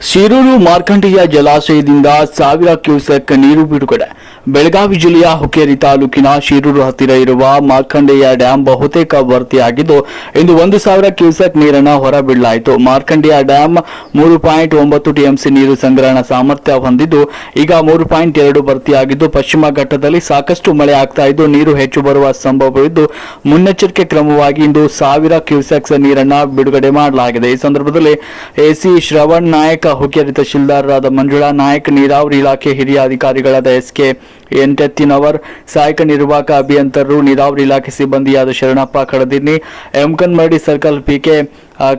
ಶಿರೂರು ಮಾರ್ಕಂಡೇಯ ಜಲಾಶಯದಿಂದ ಸಾವಿರ ಕ್ಯೂಸೆಕ್ ನೀರು ಬಿಡುಗಡೆ. ಬೆಳಗಾವಿ ಜಿಲ್ಲೆಯ ಹುಕ್ಕೇರಿ ತಾಲೂಕಿನ ಶಿರೂರು ಹತ್ತಿರ ಇರುವ ಮಾರ್ಕಂಡೇಯ ಡ್ಯಾಂ ಬಹುತೇಕ ಭರ್ತಿಯಾಗಿದ್ದು, ಇಂದು ಒಂದು ಸಾವಿರ ಕ್ಯೂಸೆಕ್ ನೀರನ್ನು ಹೊರಬಿಡಲಾಯಿತು ಮಾರ್ಕಂಡೇಯ ಡ್ಯಾಂ ಮೂರು ಪಾಯಿಂಟ್ ಒಂಬತ್ತು ಟಿಎಂಸಿ ನೀರು ಸಂಗ್ರಹಣಾ ಸಾಮರ್ಥ್ಯ ಹೊಂದಿದ್ದು, ಈಗ ಮೂರು ಪಾಯಿಂಟ್ ಎರಡು ಭರ್ತಿಯಾಗಿದ್ದು, ಪಶ್ಚಿಮ ಘಟ್ಟದಲ್ಲಿ ಸಾಕಷ್ಟು ಮಳೆ ಆಗ್ತಾ ಇದ್ದು, ನೀರು ಹೆಚ್ಚು ಬರುವ ಸಂಭವವಿದ್ದು, ಮುನ್ನೆಚ್ಚರಿಕೆ ಕ್ರಮವಾಗಿ ಇಂದು ಸಾವಿರ ಕ್ಯೂಸೆಕ್ಸ್ ನೀರನ್ನು ಬಿಡುಗಡೆ ಮಾಡಲಾಗಿದೆ. ಈ ಸಂದರ್ಭದಲ್ಲಿ ಎಸಿ ಶ್ರವಣ್ ನಾಯಕ್ ಹುಕ್ಕೇರಿ ತಹಶೀಲ್ದಾರರಾದ ಮಂಜುಳಾ ನಾಯಕ್, ನೀರಾವರಿ ಇಲಾಖೆ ಹಿರಿಯ ಅಧಿಕಾರಿಗಳಾದ ಎಸ್ ಕೆ ಎಂಟೆತ್ತಿನವರ್ ಸಹಾಯಕ ನಿರ್ವಾಹಕ ಅಭಿಯಂತರರು, ನೀರಾವರಿ ಇಲಾಖೆ ಸಿಬ್ಬಂದಿಯಾದ ಶರಣಪ್ಪ ಕಡದಿನ್ನಿ ಎಂಕನ್ಮರಡಿ ಸರ್ಕಲ್ ಪಿಕೆ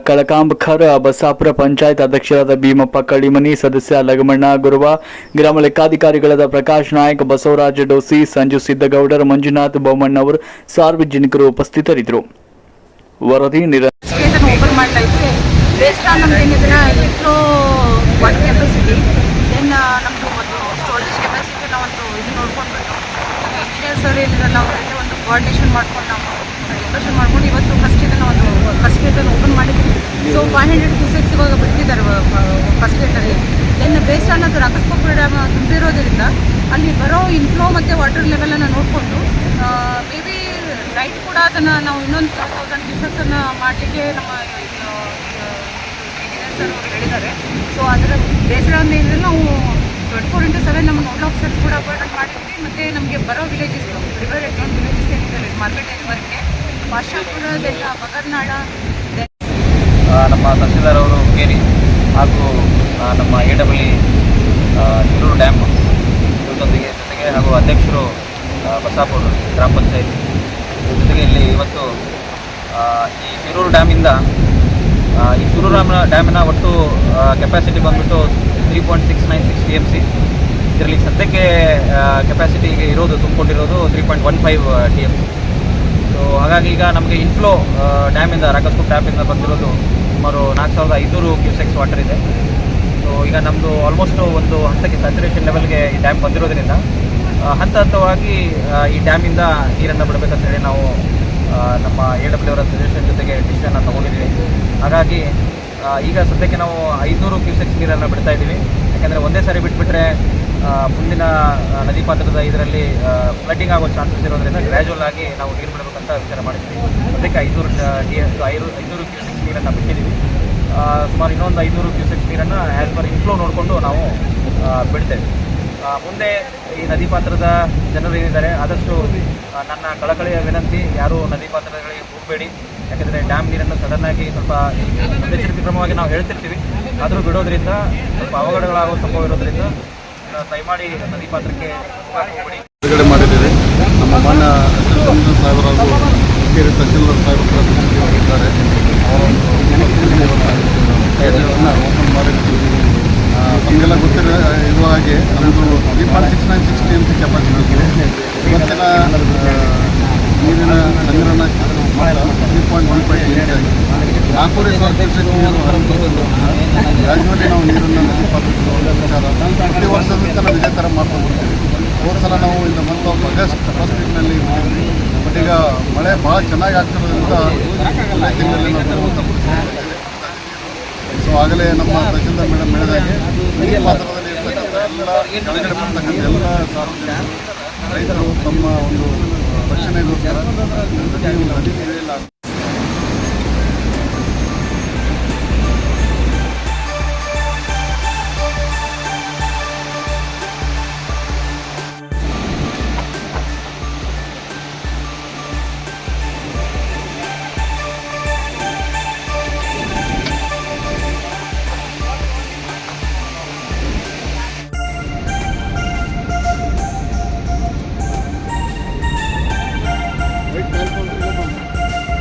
ಕಳಕಾಂಬಖರ್ ಬಸಾಪುರ ಪಂಚಾಯತ್ ಅಧ್ಯಕ್ಷರಾದ ಭೀಮಪ್ಪ ಕಳಿಮನಿ, ಸದಸ್ಯ ಲಗಮಣ್ಣ ಗುರುವ, ಗ್ರಾಮ ಲೆಕ್ಕಾಧಿಕಾರಿಗಳಾದ ಪ್ರಕಾಶ್ ನಾಯಕ್, ಬಸವರಾಜ ಡೋಸಿ, ಸಂಜು ಸಿದ್ದಗೌಡರ್ ಮಂಜುನಾಥ್ ಬೊಮ್ಮಣ್ಣವರು ಸಾರ್ವಜನಿಕರು ಉಪಸ್ಥಿತರಿದ್ದರು. ವರದಿ ಬೇಸ್ಡ್ ಆನ್ ನಮ್ದು ಏನಿದ್ರೆ ಇಟ್ರೋ ವಾಟರ್ ಕೆಪಾಸಿಟಿ ದೆನ್ ನಮ್ಮದು ಒಂದು ಸ್ಟೋರೇಜ್ ಕೆಪಾಸಿಟಿನ ಒಂದು ಇದು ನೋಡ್ಕೊಂಡ್ಬಿಟ್ಟು ಇಂಜಿನಿಯರ್ ಸರ್ ಏನಿರಲ್ಲ ಅವರಲ್ಲಿ ಒಂದು ಕೋಆರ್ಡಿನೇಷನ್ ಮಾಡ್ಕೊಂಡು ನಾವು ಡಿಸ್ಕಷನ್ ಮಾಡ್ಕೊಂಡು ಇವತ್ತು ಫಸ್ಟ್ ಇದನ್ನು ಒಂದು ಫಸ್ಟ್ ಗೇಟನ್ನು ಓಪನ್ ಮಾಡಿದ್ವಿ ಸೊ ಫೈವ್ ಹಂಡ್ರೆಡ್ ಕ್ಯೂಸೆಕ್ಸ್ ಇವಾಗ ಬಿಟ್ಟಿದ್ದಾರೆ ಫಸ್ಟ್ ಗೇಟಲ್ಲಿ ದೆನ್ ಬೇಸ್ಡ್ ಆನ್ ಅದು ರಾಕಸ್ಪುರ ಡ್ಯಾಮ್ ತುಂಬಿರೋದ್ರಿಂದ ಅಲ್ಲಿ ಬರೋ ಇನ್ಫ್ಲೋ ಮತ್ತು ವಾಟರ್ ಲೆವೆಲನ್ನು ನೋಡಿಕೊಂಡು ಮೇ ಬಿ ರೈಟ್ ಕೂಡ ಅದನ್ನು ನಾವು ಇನ್ನೊಂದು ತೌಸಂಡ್ ಕ್ಯೂಸೆಕ್ಸನ್ನು ಮಾಡಲಿಕ್ಕೆ ನಮ್ಮ ಸರ್ ಅವರು ಹೇಳಿದ್ದಾರೆ. ಸೊ ಅದರ ಏನಿದ್ರೆ ನಾವು ಟ್ವೆಂಟಿ ಫೋರ್ ಇಂಟು ಸೆವೆನ್ ನಮ್ಮ ನೋಟ್ ಆಫ್ ಸರ್ಚ್ ಕೂಡ ಅಪಾಯಿಂಟ್ಮೆಂಟ್ ಮಾಡಿದ್ವಿ. ಮತ್ತು ನಮಗೆ ಬರೋ ವಿಲೇಜಸ್ ರಿವರ್ ಎಕ್ಲಾನ್ ವಿಲೇಜಸ್ ಏನಿದ್ದಾರೆ ಮಾರ್ಕೆಟ್ ಏರಿವರೆಗೆ ಪಾಶಾಪುರದೆಲ್ಲ ಬಗರ್ನಾಡ ನಮ್ಮ ತಹಸೀಲ್ದಾರ್ ಅವರು ಕೇರಿ ಹಾಗೂ ನಮ್ಮ ಎ ಡಬ್ಲ್ಯೂ ಶಿರೂರು ಡ್ಯಾಮ್ ಇವತ್ತೊಂದಿಗೆ ಜೊತೆಗೆ ಹಾಗೂ ಅಧ್ಯಕ್ಷರು ಬಸಾಪುರ ಗ್ರಾಮ ಪಂಚಾಯತ್ ಜೊತೆಗೆ ಇಲ್ಲಿ ಇವತ್ತು ಈ ಶಿರೂರು ಡ್ಯಾಮಿಂದ ಈ ಶಿರೂರು ಡ್ಯಾಮ್ ಡ್ಯಾಮಿನ ಒಟ್ಟು ಕೆಪಾಸಿಟಿ ಬಂದ್ಬಿಟ್ಟು three point six nine six T M C ಇದರಲ್ಲಿ ಸದ್ಯಕ್ಕೆ ಕೆಪಾಸಿಟಿ ಇರೋದು, ತುಂಬಿಕೊಂಡಿರೋದು three point one five T M C so ಹಾಗಾಗಿ ಈಗ ನಮಗೆ ಇನ್ಫ್ಲೋ ಡ್ಯಾಮಿಂದ ರಾಕಸ್ಪುರ್ ಟ್ಯಾಪಿಂದ ಬಂದಿರೋದು ಸುಮಾರು ನಾಲ್ಕು ಸಾವಿರದ ಐನೂರು ಕ್ಯೂಸೆಕ್ಸ್ ವಾಟರ್ ಇದೆ. ಸೊ ಈಗ ನಮ್ಮದು ಆಲ್ಮೋಸ್ಟು ಒಂದು ಹಂತಕ್ಕೆ ಸ್ಯಾಚುರೇಷನ್ ಲೆವೆಲ್ಗೆ ಈ ಡ್ಯಾಮ್ ಬಂದಿರೋದ್ರಿಂದ ಹಂತ ಹಂತವಾಗಿ ಈ ಡ್ಯಾಮಿಂದ ನೀರನ್ನು ಬಿಡಬೇಕಂತ ಹೇಳಿ ನಾವು ನಮ್ಮ ಎ ಡಬ್ಲ್ಯೂ ಅವರ ಸಜೆಷನ್ ಜೊತೆಗೆ ಡಿಸಿಷನ್ನ ತಗೊಂಡಿದ್ದೀವಿ. ಹಾಗಾಗಿ ಈಗ ಸದ್ಯಕ್ಕೆ ನಾವು ಐನೂರು ಕ್ಯೂಸೆಕ್ಸ್ ನೀರನ್ನು ಬಿಡ್ತಾ ಇದ್ದೀವಿ. ಯಾಕೆಂದರೆ ಒಂದೇ ಸಾರಿ ಬಿಟ್ಬಿಟ್ರೆ ಮುಂದಿನ ನದಿ ಪಾತ್ರದ ಇದರಲ್ಲಿ ಫ್ಲಡ್ಡಿಂಗ್ ಆಗೋ ಚಾನ್ಸಸ್ ಇರೋದ್ರಿಂದ ಗ್ರ್ಯಾಜುವಲ್ ಆಗಿ ನಾವು ನೀರು ಬಿಡಬೇಕಂತ ವಿಚಾರ ಮಾಡಿದ್ದೀವಿ. ಅದಕ್ಕೆ ಐನೂರು ಡಿ ಐನೂರು ಕ್ಯೂಸೆಕ್ಸ್ ನೀರನ್ನು ಬಿಟ್ಟಿದ್ದೀವಿ. ಸುಮಾರು ಇನ್ನೊಂದು ಐನೂರು ಕ್ಯೂಸೆಕ್ಸ್ ನೀರನ್ನು ಆ್ಯಸ್ ಪರ್ ಇನ್ಫ್ಲೋ ನೋಡಿಕೊಂಡು ನಾವು ಬಿಡ್ತೇವೆ. ಮುಂದೆ ಈ ನದಿ ಪಾತ್ರದ ಜನರು ಏನಿದ್ದಾರೆ ಆದಷ್ಟು ನನ್ನ ಕಳಕಳಿಯ ವಿನಂತಿ ಯಾರೂ ನದಿ ಪಾತ್ರಗಳಿಗೆ ಹೋಗಬೇಡಿ. ಯಾಕಂದರೆ ಡ್ಯಾಮ್ ನೀರನ್ನು ಸಡನ್ನಾಗಿ ಸ್ವಲ್ಪ ಮುನ್ನೆಚ್ಚರಿಕೆ ಕ್ರಮವಾಗಿ ನಾವು ಹೇಳ್ತಿರ್ತೀವಿ. ಆದರೂ ಬಿಡೋದ್ರಿಂದ ಸ್ವಲ್ಪ ಅವಘಡಗಳಾಗುವ ಸಂಭವ ಇರೋದ್ರಿಂದ ದಯಮಾಡಿ ನದಿ ಪಾತ್ರಕ್ಕೆ ಬಿಡುಗಡೆ ಮಾಡಿದ್ದೇವೆ. ನಮ್ಮ ಮಾನ್ಯ ಚಂದ್ರ ಸಾಹೇಬರು ಹುಕ್ಕೇರಿ ತಹಸೀಲ್ದಾರ್ ಸಾಹೇಬರು ಕೂಡ ಇದ್ದಾರೆ ಅವರ ಒಂದು ಓಪನ್ ಮಾಡಿರ್ತೀವಿ. ಆ, ತಮಗೆಲ್ಲ ಗೊತ್ತಿರೋ ಹಾಗೆ ನಮ್ಮದು three point six nine sixty ಅಂತ ಕೆಪಾಸಿಟಿ ಇದೆ ಇವತ್ತಿನ ನೀರಿನ ಸಂಗ್ರಹಣ three point one five eight ಆಗಿದೆ ನಾಲ್ಕೂವರೆ ಸಾವಿರ ಕ್ಯೂಸೆಕ್ ನೀರು ಗ್ರಾಜುವಲಿ ನಾವು ನೀರನ್ನು ನದಿ ವಿಚಾರ. ಪ್ರತಿ ವರ್ಷದಿಂದ ನಾವು ಇದೇ ಥರ ಮಾಡ್ತಾ ಬರ್ತೀವಿ ಹೋದ ಸಲ ನಾವು ಇಂದ ಮಂತ್ ಆಫ್ ಆಗಸ್ಟ್ ಫಸ್ಟ್ ವೀಕ್ನಲ್ಲಿ ಬಟ್ ಈಗ ಮಳೆ ಭಾಳ ಚೆನ್ನಾಗಿ ಆಗ್ತಿರೋದ್ರಿಂದ ಜುಲೈ ತಿಂಗಳಲ್ಲಿ ನಾವು ಬರುವಂಥ. ಸೊ ಆಗಲೇ ನಮ್ಮ ತಹಸೀಲ್ದಾರ್ ಮೇಡಮ್ ಹೇಳಿದಾಗೆ ನೀರು ಪಾತ್ರದಲ್ಲಿ ಇರ್ತಕ್ಕಂಥ ಎಲ್ಲ ಸಾರ್ವಜನಿಕರು ರೈತರು ತಮ್ಮ ಒಂದು ರಕ್ಷಣೆಗೋಸ್ಕರ